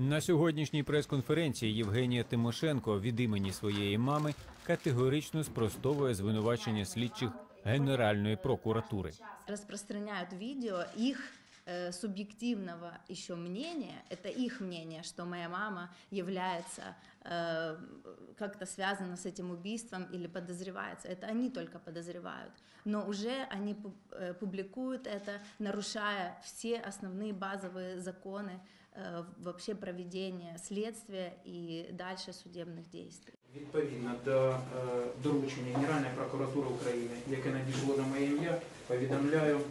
На сьогоднішній прес-конференції Євгенія Тимошенко від імені своєї мами категорично спростовує звинувачення слідчих Генеральної прокуратури. Розпространяють відео их э, субъективного еще мнения, это их мнение, что моя мама является э, как-то связана с этим убийством или подозревается. Это они только подозревают. Но уже они пу- э, публикуют это, нарушая все основные базовые законы э, вообще проведения следствия и дальше судебных действий. Відповідно до е, доручення Генеральної прокуратури України, яке надійшло на моє ім'я, повідомляю вас,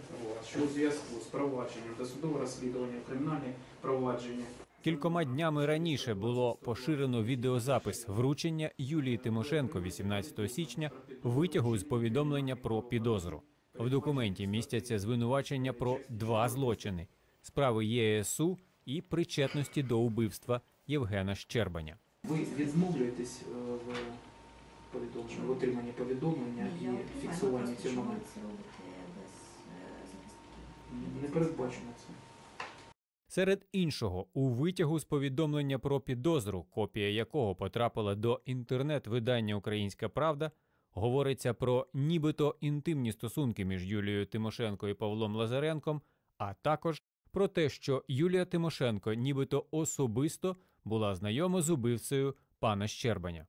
що у зв'язку з провадженням досудового розслідування в кримінальні провадження Кількома днями раніше було поширено відеозапис вручення Юлії Тимошенко 18 січня витягу з повідомлення про підозру. В документі містяться звинувачення про два злочини: справи ЄСУ і причетності до убивства Євгена Щербаня. Ви відмовляєтесь е, в повідомленні, в отриманні повідомлення і фіксуванні цього моменту? Передбачено це. Серед іншого, у витягу з повідомлення про підозру, копія якого потрапила до інтернет-видання Українська Правда, говориться про нібито інтимні стосунки між Юлією Тимошенко і Павлом Лазаренком, а також про те, що Юлія Тимошенко нібито особисто була знайома з убивцею пана Щербаня.